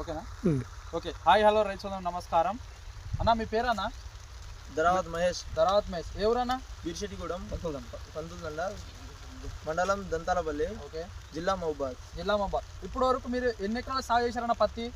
ఓకేనా. Okay. Hi hello రైతు సోదరు నమస్కారం. అన్న మీ పేరన్నా? ధరావత్ మహేష్. ధరావత్ మహేష్. ఎవరన్నా బీర్శెట్టిగూడెం. పంతుదండ మండలం దంతాలపల్లి. ఓకే. జిల్లా మహబాద్. జిల్లా మొబైల్ ఇప్పటి వరకు మీరు ఎన్ని ఎకరాలు సాగు చేశారన్న పత్తి?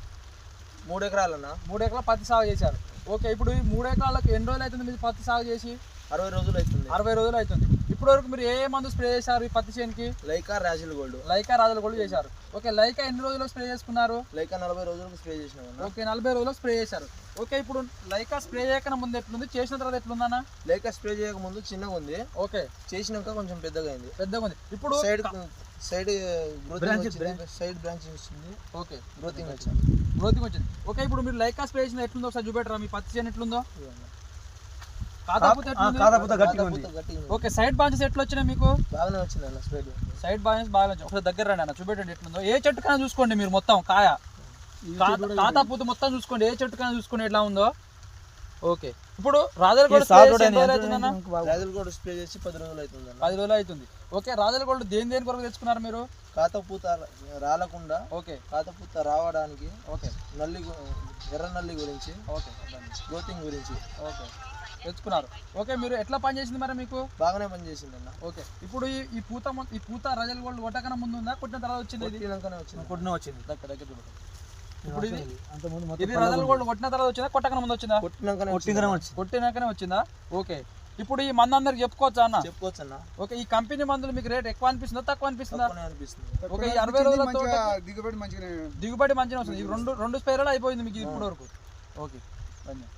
మూడు ఎకరాలన్న మూడు ఎకరాల పత్తి సాగు చేశారు. ఓకే ఇప్పుడు ఈ మూడు ఎకరాలకు ఎన్ని రోజులు అవుతుంది మీరు పత్తి సాగు చేసి? అరవై రోజులు అవుతుంది. అరవై రోజులు అవుతుంది. ఇప్పటి వరకు మీరు ఏ మందు స్ప్రే చేశారు ఈ పత్తి చేనుకి? Lyca Brazil gold. లైకా రాజులు కూడా చేశారు. ఓకే లైకా ఎన్ని రోజులు స్ప్రే చేసుకున్నారు? లైకా నలభై రోజులకు స్ప్రే చేసినామన్న ఓకే నలభై రోజులు స్ప్రే చేశారు. ఓకే ఇప్పుడు లైకా స్ప్రే చేయకన ముందు ఎట్లుంది? చేసిన తర్వాత ఎట్లుందన్న లైకా స్ప్రే చేయక ముందు చిన్నగా ఉంది. ఓకే. చేసినాక కొంచెం పెద్దగా అయింది. పెద్దగా ఉంది. ఇప్పుడు సైడ్ సైడ్ వచ్చింది. సైడ్ బ్రాంచింగ్ వచ్చింది. ఓకే. గ్రోతింగ్ వచ్చింది. గ్రోతింగ్ వచ్చింది. ఓకే ఇప్పుడు మీరు లైకా స్ప్రే చేసిన ఎట్లుందో ఒకసారి చూపెట్టరా? మీ పత్తి చేను ఎట్లుందో. ఓకే సైడ్ బ్రాంచెస్ ఎట్లా వచ్చినాయి మీకు? బాగానే వచ్చింది అన్న స్ప్రెడ్ సైడ్ బ్రాంచెస్ బాగా వచ్చినాయి. ఒకసారి దగ్గర రండి అన్న చూపెట్టండి ఎట్లుందో. ఏ చెట్టు కన్నా చూసుకోండి మీరు మొత్తం కాయ. తాతా పూత మొత్తం చూసుకోండి. ఏ చెట్టు కన్నా చూసుకోండి ఎట్లా ఉందో. ఓకే. ఇప్పుడు రాజలగోడ అవుతుందన్న? రాజిల్ గోల్డ్ స్ప్రే చేసి పది రోజులు అవుతుంది పది రోజులు అవుతుంది. ఓకే రాజలగోడ దేని దేని కొరకు తెచ్చుకున్నారు మీరు? కాతపూత రాలకుండా. ఓకే. కాతపూత రావడానికి ఓకే. నల్లి ఎర్ర నల్లి గురించి ఓకే. గ్రోతింగ్ గురించి. ఓకే. తెచ్చుకున్నారు. ఓకే మీరు ఎట్లా పని చేసింది మరి మీకు? బాగానే పనిచేసింది అన్న ఓకే. ఇప్పుడు ఈ ఈ పూత ఈ పూత రజల్ గోల్డ్ కొట్టకన ముందు ఉందా? కొట్టిన తర్వాత వచ్చింది వచ్చింది. కొట్టిన వచ్చింది. దగ్గర దగ్గర. చూడండి. ఇప్పుడు ఇది అంతకుముందు ఇది మొత్తం రజల్ గోల్డ్ కొట్టిన తర్వాత వచ్చిందా? ముందు వచ్చిందా? కొట్టినాకనే వచ్చింది. కొట్టినాకనే వచ్చిందా? ఓకే. ఇప్పుడు ఈ మందు అందరికి చెప్పుకోవచ్చా అన్న? చెప్పుకోవచ్చు అన్న. ఓకే ఈ కంపెనీ మందులు మీకు రేట్ ఎక్కువ అనిపిస్తుందా తక్కువ అనిపిస్తుందా? తక్కువనే అనిపిస్తుంది. ఓకే ఈ అరవై రోజుల తోట దిగుబడి మంచిగానే దిగుబడి మంచిగా వస్తుంది. రెండు రెండు స్పైరల్ అయిపోయింది మీకు ఇప్పటి వరకు. ఓకే ధన్యవాదాలు.